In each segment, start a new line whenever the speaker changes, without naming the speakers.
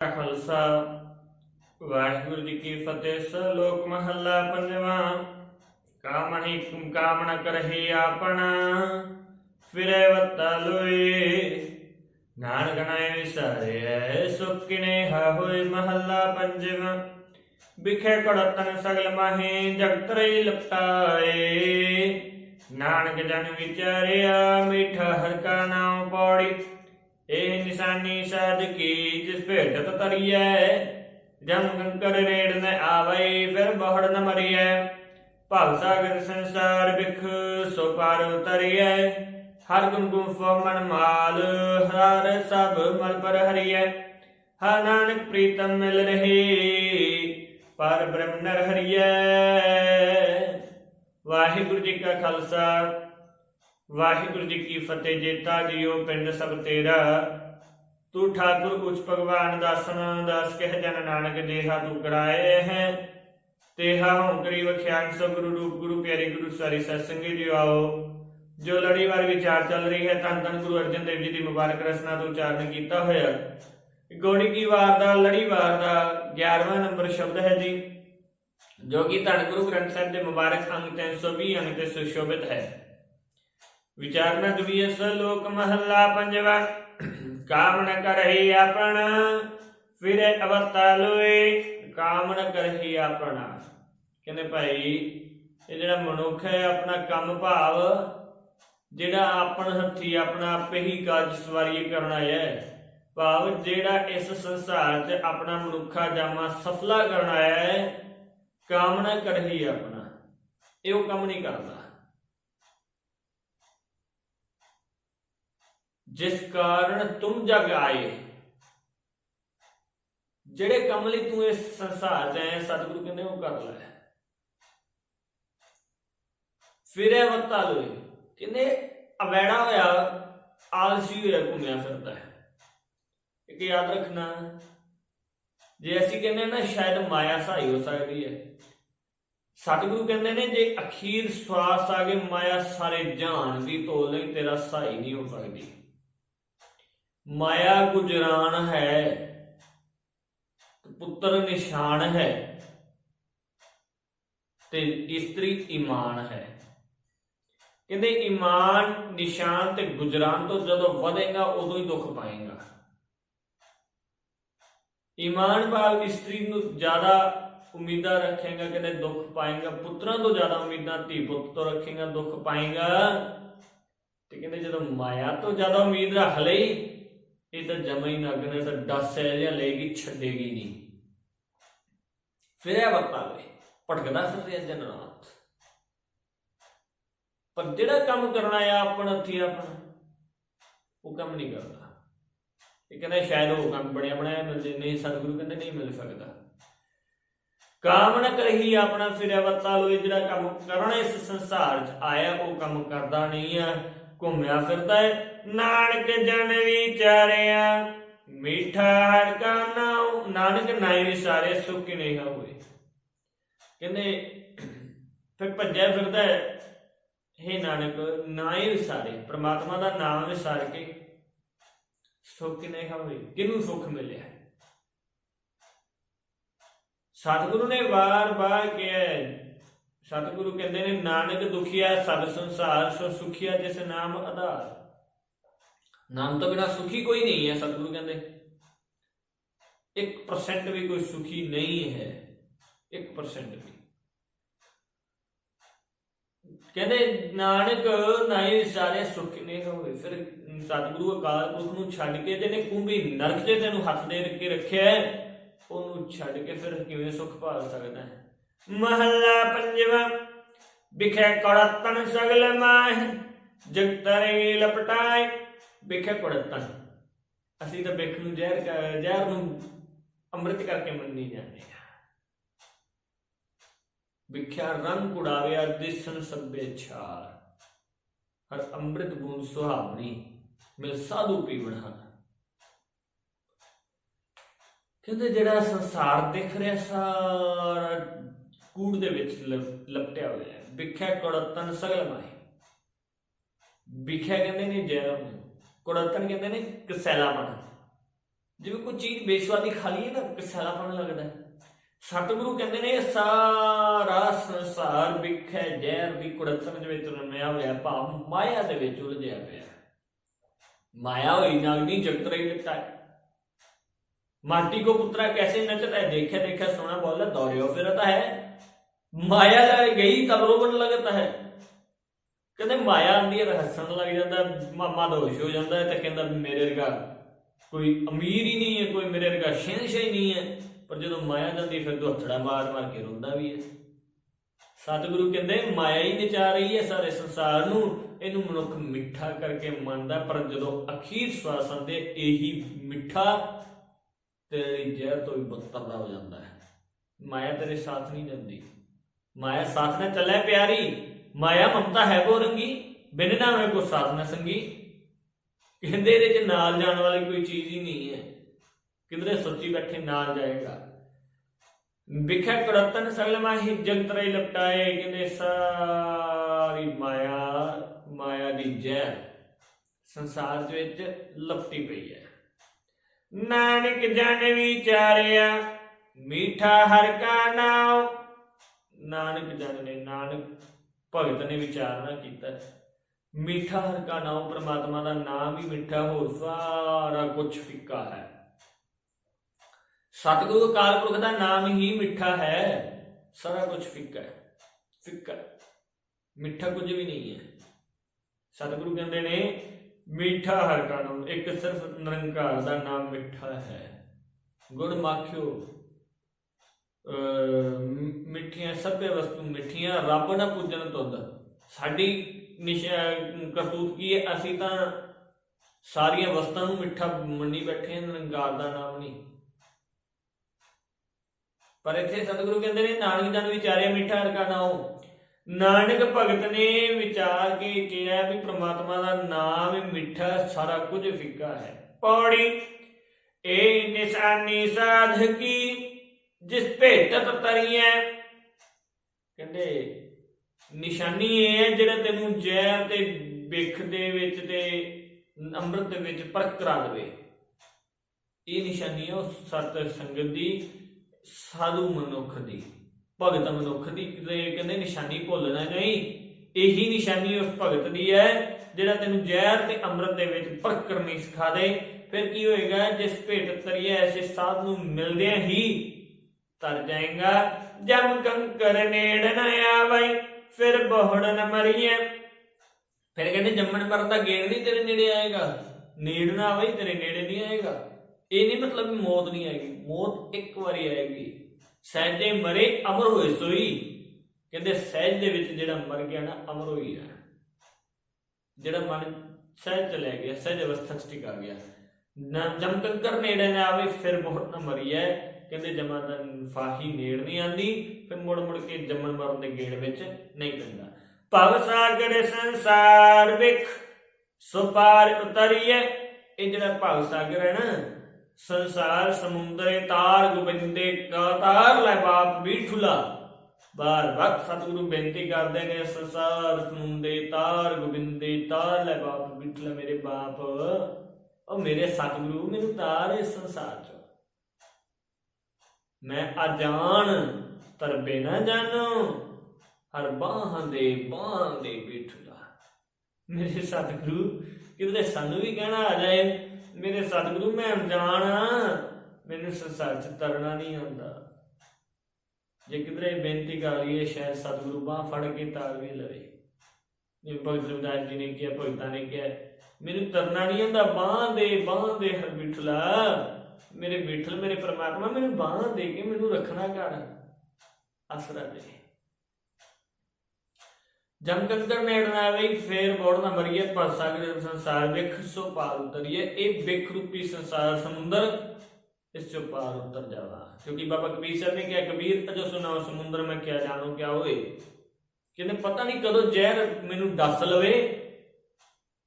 ਖਾਲਸਾ। ਵਾਹਿਗੁਰੂ ਜੀ ਕੀ ਫਤਿਹ, ਸਲੋਕ ਮਹੱਲਾ ਪੰਜਵਾਂ। ਕਾਮਣੀ ਕਾਮਣਾ ਕਰਹੀ ਆਪਣਾ। ਫਿਰੇ ਵਤਾ ਲੋਏ, ਨਾਨਕ ਨਾਏ ਵਿਸਾਰੇ, ਸੁਖ ਕਿਨੇ ਹਾ ਹੋਏ ਮਹੱਲਾ ਪੰਜਵਾਂ। ਵਿਖੇ ਕੜਤਨ ਸਗਲ ਮਾਹੇ, ਜਗਤ ਰਹੀ ਲਪਟਾਏ। ਨਾਨਕ ਜਨ ਵਿਚਾਰਿਆ, ਮਿਠਾ ਹਰ ਕਾ ਨਾਮ ਪੌੜੀ। ਇਹ ਨਿਸ਼ਾਨੀ ਸਾਧ ਕੀ ਜਿਸ ਭੇਟਤ ਤਰੀਐ ਜਮ ਕੰਕਰ ਰੇੜ ਨ ਆਵਈ ਫਿਰ ਬਹੜ ਨ ਮਰੀਐ। ਭਵ ਸਾਗਰ ਸੰਸਾਰ ਵਿਖ ਸੋ ਪਾਰ ਉਤਰੀਐ। ਹਰ ਗੁਣ ਗੁਣ ਮਨ ਮਾਲ ਹਰ ਸਭ ਮਲ ਪਰ ਹਰੀਐ। ਹਰ ਨਾਨਕ ਪ੍ਰੀਤਮ ਮਿਲ ਰਹੀ, ਪਰ ਬ੍ਰਹਮ ਨਰ ਹਰੀਐ। ਵਾਹਿਗੁਰੂ ਜੀ ਕਾ ਖਾਲਸਾ। ਵਾਹਿਗੁਰੂ ਜੀ ਕੀ ਫਤਿਹ, ਜੇਤਾ ਜੀਓ ਪਿੰਡ ਸਭ ਤੇਰਾ। ਤੂੰ ਠਾਕੁਰ ਉਚ ਭਗਵਾਨ ਦਾਸਨ, ਦਾਸ ਕਹਿ ਜਨ ਨਾਨਕ ਦੇਹਾ ਤੂੰ ਕਰਾਏ ਹੈ। ਤੇਹਾ ਹਉ ਵਖਿਆਨ ਸੋ ਗੁਰੂ ਰੂਪ, ਗੁਰੂ ਪਿਆਰੇ ਗੁਰੂ ਸਾਰੀ ਸਤ ਜੀ ਆਓ। ਜੋ ਲੜੀਵਾਰ ਵਿਚਾਰ ਚੱਲ ਰਹੀ ਹੈ ਤਨ ਤਨ ਗੁਰੂ ਅਰਜਨ ਦੇਵ ਜੀ ਦੀ ਮੁਬਾਰਕ ਰਸਨਾ ਤੋਂ ਉਚਾਰਨ ਕੀਤਾ ਹੋਇਆ। ਗੋੜੀ ਕੀ ਵਾਰ ਦਾ ਲੜੀਵਾਰ ਦਾ 11ਵਾਂ ਨੰਬਰ ਸ਼ਬਦ ਹੈ ਜੀ। ਜੋ ਕਿ ਧੰਨ ਗੁਰੂ ਗ੍ਰੰਥ ਸਾਹਿਬ ਦੇ ਮੁਬਾਰਕ ਅੰਗ 320 ਅੰਗ ਤੇ ਸੁਸ਼ੋਭਿਤ ਹੈ। ਵਿਚਾਰਨਾ ਦੁਬੀਏ ਲੋਕ ਮਹੱਲਾ ਪੰਜਵਾ। ਕਾਮਨ ਕਰਹੀ ਆਪਣਾ, ਫਿਰੇ ਅਵਤਾ ਲੋਏ ਕਾਮਨ ਕਰਹੀ ਆਪਣਾ। ਕਹਿੰਦੇ ਭਾਈ, ਇਹ ਜਿਹੜਾ ਮਨੁੱਖ ਹੈ, ਆਪਣਾ ਕੰਮ ਭਾਵ, ਜਿਹੜਾ ਆਪਣ ਹੱਥੀ, ਆਪਣਾ ਆਪੇ ਹੀ ਕਾਜ ਸਵਾਰੀ ਕਰਨਾ ਹੈ। ਭਾਵ ਜਿਹੜਾ ਇਸ ਸੰਸਾਰ 'ਚ ਆਪਣਾ ਮਨੁੱਖਾ ਜਾਮਾ ਸਫਲਾ ਕਰਨਾ ਹੈ ਕਾਮਨਾ ਕਰਹੀ ਆਪਣਾ। ਇਹ ਉਹ ਕੰਮ ਨਹੀਂ ਕਰਦਾ। ਜਿਸ ਕਾਰਨ ਤੁਮ ਜਗ ਆਏ। ਜਿਹੜੇ ਕੰਮ ਲਈ ਤੂੰ ਇਸ ਸੰਸਾਰ 'ਚ ਆਇਆ, ਸਤਿਗੁਰੂ ਕਹਿੰਦੇ ਉਹ ਕਰ ਲੈ। ਫਿਰੇ ਵਤਾ ਲੋਏ ਕਹਿੰਦੇ ਅਵੈੜਾ ਹੋਇਆ, ਆਲਸੀ ਹੋਇਆ, ਘੁੰਮਿਆ ਫਿਰਦਾ ਹੈ। ਇੱਕ ਯਾਦ ਰੱਖਣਾ, ਜੇ ਅਸੀਂ ਕਹਿੰਦੇ ਨਾ, ਸ਼ਾਇਦ ਮਾਇਆ ਸਹਾਈ ਹੋ ਸਕਦੀ ਹੈ। ਸਤਿਗੁਰੂ ਕਹਿੰਦੇ ਨੇ, ਜੇ ਅਖੀਰ ਸਵਾਸ ਆ ਗਏ, ਮਾਇਆ ਸਾਰੇ ਜਾਣ ਦੀ ਤੋਲ ਨਹੀਂ ਤੇਰਾ ਸਹਾਈ ਨਹੀਂ ਹੋ ਸਕਦੀ। ਮਾਇਆ ਗੁਜਰਾਨ ਹੈ, ਪੁੱਤਰ ਨਿਸ਼ਾਨ ਹੈ ਤੇ ਇਸਤਰੀ ਈਮਾਨ ਹੈ। ਕਹਿੰਦੇ ਈਮਾਨ ਨਿਸ਼ਾਨ ਤੇ ਗੁਜਰਾਨ ਤੋਂ ਜਦੋਂ ਵਧੇਗਾ, ਉਦੋਂ ਹੀ ਦੁੱਖ ਪਾਏਗਾ। ਈਮਾਨ ਭਾਵ ਇਸਤਰੀ ਨੂੰ ਜ਼ਿਆਦਾ ਉਮੀਦਾਂ ਰੱਖੇਗਾ, ਕਹਿੰਦੇ ਦੁੱਖ ਪਾਏਗਾ। ਪੁੱਤਰਾਂ ਤੋਂ ਜ਼ਿਆਦਾ ਉਮੀਦਾਂ, ਧੀ ਪੁੱਤ ਤੋਂ ਰੱਖੇਗਾ, ਦੁੱਖ ਪਾਏਗਾ। ਤੇ ਕਹਿੰਦੇ ਜਦੋਂ ਮਾਇਆ ਤੋਂ ਜ਼ਿਆਦਾ ਉਮੀਦ ਰੱਖ ਲਈ ਇਹ ਤਾਂ ਜਮਾ ਹੀ ਨਗਨ ਤਾਂ ਡਸ ਹੈ ਜਾਂ ਲਏਗੀ, ਛੱਡੇਗੀ ਨਹੀਂ। ਫਿਰਿਆ ਇਹ ਵਰਤਾਵੇ ਭਟਕਦਾ ਫਿਰ ਰਿਹਾ ਜਨਨਾਥ ਪਰ ਜਿਹੜਾ ਕੰਮ ਕਰਨਾ ਆ, ਆਪਣਾ ਹੱਥੀ ਆਪਣਾ, ਉਹ ਕੰਮ ਨਹੀਂ ਕਰਦਾ। ਇਹ ਕਹਿੰਦਾ ਸ਼ਾਇਦ ਉਹ ਕੰਮ ਬਣਿਆ ਬਣਾਇਆ ਮਿਲ ਜੇ, ਨਹੀਂ ਸਤਿਗੁਰੂ ਕਹਿੰਦੇ ਨਹੀਂ ਮਿਲ ਸਕਦਾ। ਕਾਮ ਨਾ ਕਰਹੀ ਆਪਣਾ ਫਿਰਿਆ ਵਰਤਾ ਲੋਏ ਜਿਹੜਾ ਕੰਮ ਕਰਨਾ ਇਸ ਸੰਸਾਰ 'ਚ ਆਇਆ, ਉਹ ਕੰਮ ਕਰਦਾ ਨਹੀਂ ਆ, ਘੁੰਮਿਆ ਫਿਰਦਾ ਹੈ। ਨਾਨਕ ਜਨ ਵਿਚਾਰਿਆ, ਮੀਠਾ ਹਰ ਕਾ ਨਾਮ ਨਾਨਕ ਨਾਈ ਵਿਸਾਰੇ, ਸੁਖ ਨਹੀਂ ਹੋਏ। ਕਹਿੰਦੇ, ਫਿਰ ਭੱਜਿਆ ਫਿਰਦਾ ਹੈ, ਹੇ ਨਾਨਕ, ਨਾਈ ਵਿਸਾਰੇ, ਪ੍ਰਮਾਤਮਾ ਦਾ ਨਾਮ ਵਿਸਾਰ ਕੇ ਸੁਖ ਨਹੀਂ ਹੋਏ ਕਿਨੂੰ ਸੁਖ ਮਿਲਿਆ? ਸਤਿਗੁਰੂ ਨੇ ਵਾਰ-ਵਾਰ ਕਿਹਾ ਸਤਿਗੁਰੂ ਕਹਿੰਦੇ ਨੇ, ਨਾਨਕ ਦੁਖੀਆ ਸਭ ਸੰਸਾਰ, ਸੋ ਸੁਖੀਆ ਜਿਸ ਨਾਮ ਆਧਾਰ। ਨਾਮ ਤੋਂ ਬਿਨਾ ਸੁਖੀ ਕੋਈ ਨਹੀਂ ਹੈ, ਸਤਿਗੁਰੂ ਕਹਿੰਦੇ। 1% ਵੀ ਕੋਈ ਸੁਖੀ ਨਹੀਂ ਹੈ 1% ਵੀ। ਕਹਿੰਦੇ, ਨਾਨਕ ਨਹੀਂ ਸਾਰੇ ਸੁਖ ਨੇ ਹੋਏ। ਫਿਰ ਸਤਿਗੁਰੂ ਅਕਾਲ ਪੁਰਖ ਨੂੰ ਛੱਡ ਕੇ ਜਿਹਨੇ ਕੁੰਭੀ ਨਰਕ 'ਚ ਤੈਨੂੰ ਹੱਥ ਦੇ ਕੇ ਰੱਖਿਆ ਉਹਨੂੰ ਛੱਡ ਕੇ ਫਿਰ ਕਿਵੇਂ ਸੁਖ ਭਾਲ ਸਕਦਾ ਹੈ? ਮਹੱਲਾ ਪੰਜਵਾਂ, ਵਿਖੇ ਕੜਤਨ ਸਗਲ ਮਾਹ ਜਗਤਰੇ ਲਪਟਾਏ ਵੇਖਿਆ ਕੁੜੱਤਣ ਅਸੀਂ ਤਾਂ ਬਿਖ ਨੂੰ ਜ਼ਹਿਰ ਕ- ਜ਼ਹਿਰ ਨੂੰ ਅੰਮ੍ਰਿਤ ਕਰਕੇ ਮੰਨੀ ਜਾਂਦੇ ਆ ਵਿਖਿਆ ਰੰਗ ਕੁੜਾਵਿਆ ਦਿਸਨ ਸਭੇ ਛਾਰ ਹਰ ਅੰਮ੍ਰਿਤ ਬੂੰਦ ਸੁਹਾਵਣੀ ਮਿਲ ਸਾਧੂ ਪੀਵਣ ਹਨ। ਕਹਿੰਦੇ ਜਿਹੜਾ ਸੰਸਾਰ ਦਿਖ ਰਿਹਾ, ਸਾਰਾ ਕੂੜ ਦੇ ਵਿੱਚ ਲਪ- ਲਪਟਿਆ ਹੋਇਆ ਹੈ। ਵਿਖਿਆ ਕੜਤਨ ਸਗਲ ਮਾਹੀ। ਵਿਖਿਆ ਕਹਿੰਦੇ ਨੇ ਜੈਰਮ ਕੁੜੱਤਣ ਕਹਿੰਦੇ ਨੇ ਕਸੈਲਾਪਣ ਜਿਵੇਂ ਕੋਈ ਚੀਜ਼ ਬੇਸਵਾਦੀ ਖਾਲੀ ਹੈ ਨਾ ਕਸੈਲਾਪਣ ਲੱਗਦਾ। ਸਤਿਗੁਰੂ ਕਹਿੰਦੇ ਨੇ, ਸਾਰਾ ਸੰਸਾਰ ਵਿਖੇ ਜੈਰ ਦੀ ਕੁੜੱਤਣ ਦੇ ਵਿੱਚ ਰਮਿਆ ਹੋਇਆ ਭਾਵ ਮਾਇਆ ਦੇ ਵਿੱਚ ਉਲਝਿਆ ਪਿਆ। ਮਾਇਆ ਹੋਈ ਨਾਲ ਨਹੀਂ ਜਗਤ ਰਹੀ ਲਿਪਟਾ ਮਾਟੀ ਕੋ ਪੁੱਤਰਾ ਕੈਸੇ ਨਚਤ ਹੈ? ਦੇਖਿਆ ਦੇਖੇ ਸੋਨਾ ਬੋਲਾ ਦੌੜਿਓ ਫਿਰਤਾ ਹੈ। ਮਾਇਆ ਲੈ ਗਈ ਤਬ ਰੋਵਣ ਲੱਗਤਾ ਹੈ। ਕਹਿੰਦੇ ਮਾਇਆ ਆਂਦੀ ਹੈ ਹੱਸਣ ਲੱਗ ਜਾਂਦਾ, ਮਾਮਾ ਦੋਸ਼ ਹੋ ਜਾਂਦਾ ਹੈ ਤੇ ਕਹਿੰਦਾ ਮੇਰੇ ਵਰਗਾ ਕੋਈ ਅਮੀਰ ਹੀ ਨਹੀਂ ਹੈ, ਕੋਈ ਮੇਰੇ ਵਰਗਾ ਸ਼ਹਿਨशाह ਹੀ ਨਹੀਂ ਹੈ। ਪਰ ਜਦੋਂ ਮਾਇਆ ਜਾਂਦੀ ਫਿਰ ਦੁਹਥੜਾ ਮਾਰ ਮਾਰ ਕੇ ਰੋਂਦਾ ਵੀ ਹੈ। ਸਤਿਗੁਰੂ ਕਹਿੰਦੇ, ਮਾਇਆ ਹੀ ਨਚਾ ਰਹੀ ਹੈ ਸਾਰੇ ਸੰਸਾਰ ਨੂੰ। ਇਹਨੂੰ ਮਨੁੱਖ ਮਿੱਠਾ ਕਰਕੇ ਮੰਨਦਾ ਪਰ ਜਦੋਂ ਅਖੀਰ ਸਵਾਸ ਆਉਂਦੇ, ਇਹੀ ਮਿੱਠਾ ਤੇਰੀ ਜ਼ਹਿਰ ਤੋਂ ਵੀ ਬਦਤਰ ਦਾ ਹੋ ਜਾਂਦਾ ਹੈ। ਮਾਇਆ ਤੇਰੇ ਸਾਥ ਨਹੀਂ ਜਾਂਦੀ ਮਾਇਆ ਸਾਥ ਨਾ ਚੱਲੇ ਪਿਆਰੀ। ਮਾਇਆ ਮਮਤਾ ਹੈ ਕੋ ਰੰਗੀ, ਬਿਨ ਨਾਮੇ ਕੋ ਸਾਥ ਨਾ ਸੰਗੀ। ਕਹਿੰਦੇ ਇਹਦੇ ਚ ਨਾਲ ਜਾਣ ਵਾਲੀ ਕੋਈ ਚੀਜ਼ ਹੀ ਨਹੀਂ ਹੈ। ਕਿਧਰੇ ਸੋਚੀ ਬੈਠੇ ਨਾਲ ਜਾਏਗਾ। ਵਿਖੇ ਕਰਤਨ ਸਗਲ ਮਾਹੀ ਜਗਤ ਰਹੀ ਲਪਟਾਏ, ਕਹਿੰਦੇ ਸਾਰੀ ਮਾਇਆ ਮਾਇਆ ਦੀ ਜੈ ਸੰਸਾਰ ਦੇ ਵਿੱਚ ਲਪਟੀ ਪਈ ਹੈ। ਨਾਨਕ ਜਨ ਵਿਚਾਰਿਆ, ਮੀਠਾ ਹਰ ਕਾ ਨਾਮ ਨਾਨਕ ਜਨ ਨੇ ਨਾਨਕ ਭਗਤ ਨੇ ਵਿਚਾਰਨਾ ਕੀਤਾ ਮੀਠਾ ਹਰ ਕਾ ਨਾਮ ਪ੍ਰਮਾਤਮਾ ਦਾ ਨਾਮ ਹੀ ਮਿੱਠਾ ਹੋਰ ਸਾਰਾ ਕੁਝ ਫਿੱਕਾ ਹੈ। ਸਤਿਗੁਰੂ ਅਕਾਲ ਪੁਰਖ ਦਾ ਨਾਮ ਹੀ ਮਿੱਠਾ ਹੈ, ਸਾਰਾ ਕੁਝ ਫਿੱਕਾ ਹੈ, ਫਿੱਕਾ ਮਿੱਠਾ ਕੁਝ ਵੀ ਨਹੀਂ ਹੈ। ਸਤਿਗੁਰੂ ਕਹਿੰਦੇ ਨੇ, ਮਿੱਠਾ ਹਰ ਕਾ ਨਾਮ ਇੱਕ ਸਿਰਫ ਨਿਰੰਕਾਰ ਦਾ ਨਾਮ ਮਿੱਠਾ ਹੈ। ਗੁੜ ਮਾਖਿਓ ਮਿੱਠੀਆਂ ਸਭੇ ਵਸਤੂ ਮਿੱਠੀਆਂ, ਰੱਬ ਨਾ ਪੂਜਣ ਤੁਧ। ਸਾਡੀ ਕਰਤੂਤ ਕੀ ਹੈ? ਅਸੀਂ ਤਾਂ ਸਾਰੀਆਂ ਵਸਤਾਂ ਨੂੰ ਮਿੱਠਾ ਮੰਨੀ ਬੈਠੇ ਹਾਂ ਨਿਰੰਕਾਰ ਦਾ ਨਾਮ ਨਹੀਂ। ਪਰ ਇੱਥੇ ਸਤਿਗੁਰੂ ਕਹਿੰਦੇ ਨੇ, ਨਾਨਕ ਜਨ ਵਿਚਾਰਿਆ ਮਿੱਠਾ ਹਰ ਕਾ ਨਾਮ ਨਾਨਕ ਭਗਤ ਨੇ ਵਿਚਾਰ ਕੇ ਕਿਹਾ ਵੀ ਪ੍ਰਮਾਤਮਾ ਦਾ ਨਾਮ ਹੀ ਮਿੱਠਾ ਸਾਰਾ ਕੁਝ ਫਿੱਕਾ ਹੈ। ਪੌੜੀ, ਇਹ ਨਿਸ਼ਾਨੀ ਸਾਧਕੀ ਜਿਸ ਭੇਟਤ ਤਰੀਐ ਕਹਿੰਦੇ, ਨਿਸ਼ਾਨੀ ਇਹ ਹੈ ਜਿਹੜਾ ਤੈਨੂੰ ਜ਼ਹਿਰ ਤੇ ਵਿਖ ਦੇ ਵਿੱਚ ਤੇ ਅੰਮ੍ਰਿਤ ਦੇ ਵਿੱਚ ਪਰਖ ਕਰਾ ਦੇਵੇ। ਇਹ ਨਿਸ਼ਾਨੀ ਹੈ ਉਸ ਸਤ ਸੰਗਤ ਦੀ, ਸਾਧੂ ਮਨੁੱਖ ਦੀ, ਭਗਤ ਮਨੁੱਖ ਦੀ। ਕਹਿੰਦੇ ਨਿਸ਼ਾਨੀ ਭੁੱਲਣਾ ਨਹੀਂ ਇਹੀ ਨਿਸ਼ਾਨੀ ਉਸ ਭਗਤ ਦੀ ਹੈ ਜਿਹੜਾ ਤੈਨੂੰ ਜ਼ਹਿਰ ਤੇ ਅੰਮ੍ਰਿਤ ਦੇ ਵਿੱਚ ਪਰਖ ਕਰਨੀ ਸਿਖਾ ਦੇ। ਫਿਰ ਕੀ ਹੋਏਗਾ, ਜਿਸ ਭੇਟ ਤਰੀਏ ਐਸੇ ਸਾਧ ਨੂੰ ਮਿਲਦਿਆਂ ਹੀ ਤਰ ਜਾਏਗਾ, ਜਮ ਕੰਕਰ ਨੇੜ ਨ ਆਵਈ, ਫਿਰ ਬਹੁੜ ਮਰੀਏ। ਫਿਰ ਕਹਿੰਦੇ, ਜੰਮਣ ਮਰਨ ਦਾ ਗੇੜ ਨਹੀਂ ਤੇਰੇ ਨੇੜੇ ਆਏਗਾ। ਨੇੜ ਨਾ ਆਵਈ, ਤੇਰੇ ਨੇੜੇ ਨਹੀਂ ਆਏਗਾ। ਇਹ ਨਹੀਂ ਮਤਲਬ ਮੌਤ ਨਹੀਂ ਆਏਗੀ। ਮੌਤ ਇੱਕ ਵਾਰੀ ਆਏਗੀ। ਸਹਿਜੇ ਮਰੇ, ਅਮਰ ਹੋਏ ਸੋਈ। ਕਹਿੰਦੇ, ਸਹਿਜ ਦੇ ਵਿੱਚ ਜਿਹੜਾ ਮਰ ਗਿਆ ਨਾ, ਅਮਰ ਹੋਈ ਹੈ ਜਿਹੜਾ ਮਨ ਸਹਿਜ ਚ ਗਿਆ, ਸਹਿਜ ਅਵਸਥਾ ਚ ਟਿਕਾ ਗਿਆ। ਨਾ ਜਮ ਕੰਕਰ ਨੇੜੇ ਨਾ ਆਵੇ ਫਿਰ ਬਹੁਤ ਨਾ ਮਰੀਐ ਕਹਿੰਦੇ ਜਮਾ ਦਾ ਫਾਹੀ ਨੇੜ ਨਹੀਂ ਆਂਦੀ ਫਿਰ ਮੁੜ ਮੁੜ ਕੇ ਜੰਮਣ ਮਰਨ ਦੇ ਗੇੜ ਵਿੱਚ ਨਹੀਂ ਪੈਂਦਾ। ਭਵ ਸਾਗਰ ਸੰਸਾਰ ਵਿਖ ਸੁਪਾਰ ਉਤਰੀਏ ਇਹ ਜਿਹੜਾ ਭਵ ਸਾਗਰ ਹੈ ਨਾ, ਸੰਸਾਰ ਸਮੁੰਦਰੇ ਤਾਰ ਗੋਬਿੰਦੇ ਕਾ ਤਾਰ ਲੈ ਬਾਪ ਬੀਠੁਲਾ ਬਾਰ ਵਕਤ ਸਤਿਗੁਰੂ ਬੇਨਤੀ ਕਰਦੇ ਨੇ, ਸੰਸਾਰ ਸਮੁੰਦੇ ਤਾਰ ਗੋਬਿੰਦੇ ਤਾਰ ਲੈ ਬਾਪ ਬੀਠੁਲਾ ਮੇਰੇ ਬਾਪ। ਉਹ ਮੇਰੇ ਸਤਿਗੁਰੂ, ਮੈਨੂੰ ਤਾਰ ਇਸ ਸੰਸਾਰ ਚ। ਮੈਂ ਅਜਾਣ, ਤਰਬੇ ਨਾ ਜਾਣੋ। ਹਰ ਬਾਹਾਂ ਦੇ ਬਾਹਾਂ ਦੇ ਬੀਠੁਲਾ ਮੇਰੇ ਸਤਿਗੁਰੂ, ਕਿਤੇ ਸਾਨੂੰ ਵੀ ਕਹਿਣਾ ਆ ਜਾਏ, ਮੇਰੇ ਸਤਿਗੁਰੂ, ਮੈਂ ਅਣਜਾਣ ਆ ਮੈਨੂੰ ਸੰਸਾਰ ਚ ਤਰਨਾ ਨਹੀਂ ਆਉਂਦਾ। ਜੇ ਕਿਧਰੇ ਬੇਨਤੀ ਕਰ ਲਈਏ, ਸ਼ਾਇਦ ਸਤਿਗੁਰੂ ਬਾਹ ਫੜ ਕੇ ਤਾਰ ਵੀ ਲਵੇ। ਜੇ ਭਗਤ ਰਵਿਦਾਸ ਜੀ ਨੇ ਕਿਹਾ, ਭਗਤਾਂ ਨੇ ਕਿਹਾ, ਮੈਨੂੰ ਤਰਨਾ ਨਹੀਂ ਆਉਂਦਾ, ਬਾਹ ਦੇ ਬਾਹ ਦੇ ਹਰ ਬਿਠਲਾ ਮੇਰੇ ਬਿਠਲ, ਮੇਰੇ ਪ੍ਰਮਾਤਮਾ, ਮੈਨੂੰ ਬਾਹ ਦੇ ਕੇ ਮੈਨੂੰ ਰੱਖਣਾ ਘਰ। ਆਸਰਾ ਦੇ। ਜਮ ਕੰਕਰ ਨੇੜ ਆਵੇ, ਫੇਰ ਬੋੜ ਨਾ ਮਰੀਏ ਪਰ ਸਾਗਰ ਸੰਸਾਰ। ਵਿਖ ਸੋ ਪਾਰ ਉਤਰੀਏ, ਇਹ ਵਿਖ ਰੂਪੀ ਸੰਸਾਰ, ਸਮੁੰਦਰ ਇਸ ਚੋਂ ਪਾਰ ਉਤਰ ਜਾਵਾ। ਕਿਉਂਕਿ ਬਾਬਾ ਕਬੀਰ ਸਾਹਿਬ ਨੇ ਕਿਹਾ, ਕਬੀਰ, ਅਜੋ ਸੁਨਾਓ ਸਮੁੰਦਰ ਮੈਂ ਕਿਆ ਜਾਣੂ, ਕਿਆ ਹੋਏ? ਕਹਿੰਦੇ, ਪਤਾ ਨਹੀਂ ਕਦੋਂ ਜ਼ਹਿਰ ਮੈਨੂੰ ਦੱਸ ਲਵੇ।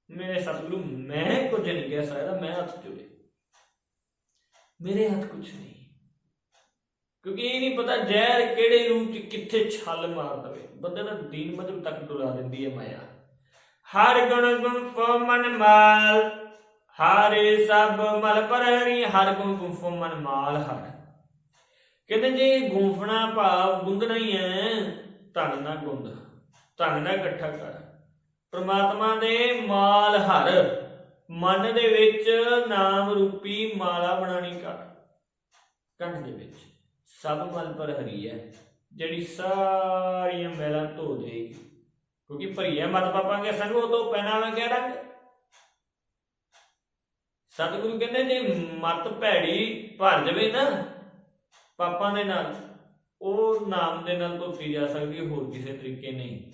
ਮੇਰੇ ਸਤਿਗੁਰੂ, ਮੈਂ ਕੁਝ ਨਹੀਂ ਕਹਿ ਸਕਦਾ ਮੈਂ ਹੱਥ ਜੋੜੇ। ਮੇਰੇ ਹੱਥ ਕੁਝ ਨਹੀਂ। ਕਿਉਂਕਿ ਇਹ ਨਹੀਂ ਪਤਾ ਜ਼ਹਿਰ ਕਿਹੜੇ ਰੂਪ ਚ ਕਿੱਥੇ ਛਲ ਮਾਰ ਦਵੇ। ਬੰਦੇ ਦਾ ਦੀਨ ਮਜਬ ਤੱਕ ਡੁਲਾ ਦਿੰਦੀ ਹੈ ਮਾਇਆ। ਹਰ ਗੁਣ ਗੁਣ ਕੋ ਮਨ ਮਾਲ, ਹਾਰੇ ਸਭ ਮਲ ਪਰ ਹਰ ਗੁਣ ਗੁੰਫੋ ਮਨ ਮਾਲ ਹਰ। ਕਹਿੰਦੇ ਜੇ ਗੁੰਫਣਾ ਭਾਵ ਗੁੰਦਣਾ ਹੀ ਹੈ ਧਨ ਨਾ ਗੁੰਦ, ਧਨ ਨਾ ਇਕੱਠਾ ਕਰ। ਪ੍ਰਮਾਤਮਾ ਦੇ ਮਾਲ ਹਰ। ਮਨ ਦੇ ਵਿੱਚ ਨਾਮ ਰੂਪੀ ਮਾਲਾ ਬਣਾਣੀ ਕਰ ਕੰਨ ਦੇ ਵਿੱਚ। ਸਭ ਮਲ ਪਰ ਹਰੀ ਹੈ, ਜਿਹੜੀ ਸਾਰੀਆਂ ਮੈਲਾਂ ਧੋ ਦੇਗੀ। ਕਿਉਂਕਿ ਭਰੀਆ ਮਤ ਪਾਪਾਂਗੇ ਸੰਗ, ਉਹ ਤੋਂ ਪੈਣਾ ਵਾ ਕਿਹੜਾ ਸਤਿਗੁਰੂ ਕਹਿੰਦੇ, ਜੇ ਮਤ ਭੈੜੀ ਭਰ ਜਾਵੇ ਨਾ, ਪਾਪਾਂ ਦੇ ਨਾਲ, ਉਹ ਨਾਮ ਦੇ ਨਾਲ ਧੋਤੀ ਜਾ ਸਕਦੀ ਹੋਰ ਕਿਸੇ ਤਰੀਕੇ ਨਹੀਂ।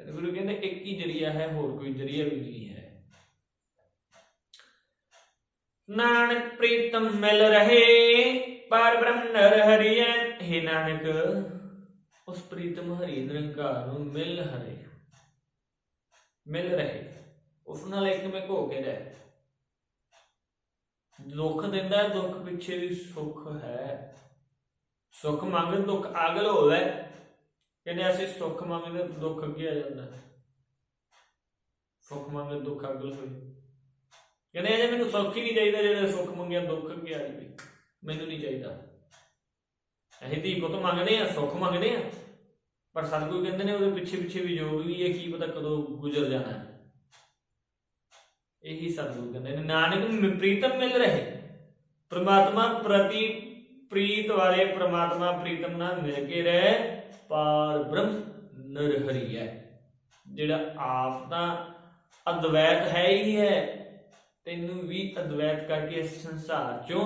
ਗੁਰੂ ਕਹਿੰਦੇ ਇੱਕ ਹੀ ਜਰੀਆ ਹੈ, ਹੋਰ ਕੋਈ ਜਰੀਆ ਵੀ ਨਹੀਂ ਹੈ। ਨਾਨਕ ਪ੍ਰੀਤਮ ਮਿਲ ਰਹੇ ਪਰ ਬ੍ਰਹਮ ਨਰ ਹਰੀਐ। हे ਨਾਨਕ, ਉਸ ਪ੍ਰੀਤਮ ਹਰੀ ਨਿਰੰਕਾਰ ਨੂੰ ਮਿਲ ਹਰੇ। ਮਿਲ ਰਹੇ, ਉਸ ਨਾਲ ਇੱਕ ਵਿੱਚ ਹੋ ਕੇ ਰਹਿ ਦੁੱਖ ਦਿੰਦਾ, ਦੁੱਖ ਪਿੱਛੇ ਵੀ ਸੁੱਖ ਹੈ। ਸੁੱਖ ਮੰਗ, ਦੁੱਖ ਅਗਲ ਹੋਵੇ। ਕਹਿੰਦੇ ਅਸੀਂ ਸੁੱਖ ਮੰਗਦੇ ਤਾਂ ਦੁੱਖ ਅੱਗੇ ਆ ਜਾਂਦਾ। ਸੁੱਖ ਮੰਗਦੇ, ਦੁੱਖ ਅਗਲ ਹੋਏ ਕਹਿੰਦੇ ਜੇ ਮੈਨੂੰ ਸੁੱਖ ਹੀ ਨਹੀਂ ਚਾਹੀਦਾ, ਜੇ ਸੁੱਖ ਮੰਗਿਆ, ਦੁੱਖ ਅੱਗੇ ਆ ਜਾਵੇ। ਮੈਨੂੰ ਨਹੀਂ ਚਾਹੀਦਾ। ਅਸੀਂ ਧੀ ਪੁੱਤ ਮੰਗਦੇ ਆ ਸੁੱਖ ਮੰਗਦੇ ਆ ਪਰ ਸਤਿਗੁਰੂ ਕਹਿੰਦੇ ਨੇ ਉਹਦੇ ਪਿੱਛੇ ਪਿੱਛੇ ਵੀ ਜੋਗ ਵੀ ਹੈ, ਕੀ ਪਤਾ ਕਦੋਂ ਗੁਜ਼ਰ ਜਾਣਾ ਹੈ। ਇਹੀ ਸਤਿਗੁਰੂ ਕਹਿੰਦੇ ਨੇ, ਨਾਨਕ ਨੂੰ ਪ੍ਰੀਤਮ ਮਿਲ ਰਹੇ। ਪ੍ਰਮਾਤਮਾ ਪ੍ਰਤੀ ਪ੍ਰੀਤ ਵਾਲੇ ਪ੍ਰਮਾਤਮਾ ਪ੍ਰੀਤਮ ਨਾਲ ਮਿਲ ਕੇ ਰਹਿ। ਪਾਰ ਬ੍ਰਹਮ ਨਿਰਹਰੀ ਹੈ। ਜਿਹੜਾ ਆਪ ਤਾਂ ਅਦਵੈਤ ਹੈ ਹੀ ਹੈ, ਤੈਨੂੰ ਵੀ ਅਦਵੈਤ ਕਰਕੇ ਇਸ ਸੰਸਾਰ ਚੋਂ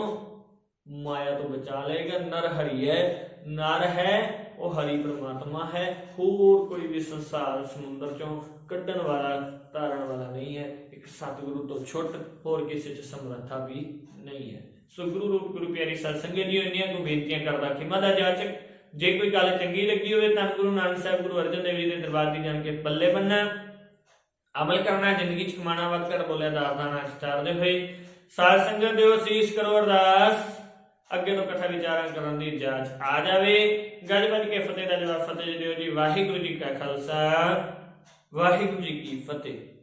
ਮਾਇਆ ਤੋਂ ਬਚਾ ਲਏਗਾ। ਨਰ ਹਰੀ ਹੈ, ਨਰ ਹੈ, ਉਹ ਹਰੀ ਪ੍ਰਮਾਤਮਾ ਹੈ। ਹੋਰ ਕੋਈ ਵੀ ਸੰਸਾਰ ਸਮੁੰਦਰ ਚੋਂ ਕੱਢਣ ਵਾਲਾ ਧਾਰਨ ਵਾਲਾ ਨਹੀਂ ਹੈ। ਇੱਕ ਸਤਿਗੁਰੂ ਤੋਂ ਛੁੱਟ ਹੋਰ ਕਿਸੇ ਚ ਸਮਰੱਥਾ ਵੀ ਨਹੀਂ ਹੈ। ਸੋ ਗੁਰੂ ਰੂਪ ਗੁਰੂ ਪਿਆਰੀ ਸਤ ਸੰਗਤ ਜੀ, ਇੰਨੀਆਂ ਕੋ ਬੇਨਤੀਆਂ ਕਰਦਾ ਖਿਮਾ ਦਾ ਜਾਚਕ ਜੇ ਕੋਈ ਗੱਲ ਚੰਗੀ ਲੱਗੀ ਹੋਵੇ ਤਾਂ ਗੁਰੂ ਨਾਨਕ ਸਾਹਿਬ, ਗੁਰੂ ਅਰਜਨ ਦੇਵ ਜੀ ਦੇ ਦਰਬਾਰ ਦੀ ਜਾਣ ਕੇ ਪੱਲੇ ਬੰਨਾ ਅਮਲ ਕਰਨਾ, ਜ਼ਿੰਦਗੀ ਚ ਕਮਾਣਾ ਵੱਧ ਕਰ ਦਾਸ ਦਾ ਨਾਮ ਸਤਾਰਦੇ ਹੋਏ। ਸਾਧ ਸੰਗਤ ਦਿਓ ਸੀਸ ਕਰੋ ਅਰਦਾਸ। ਅੱਗੇ ਤੋਂ ਕਥਾ ਵਿਚਾਰਾਂ ਕਰਨ ਦੀ ਜਾਂਚ ਆ ਜਾਵੇ। ਗੱਲ ਵੱਜ ਕੇ ਫਤਿਹ ਦਾ ਜਵਾਬ ਫਤਿਹ ਜੀ ਦਿਓ ਜੀ। ਵਾਹਿਗੁਰੂ ਜੀ ਕਾ ਖਾਲਸਾ। ਵਾਹਿਗੁਰੂ ਜੀ ਕੀ ਫਤਿਹ।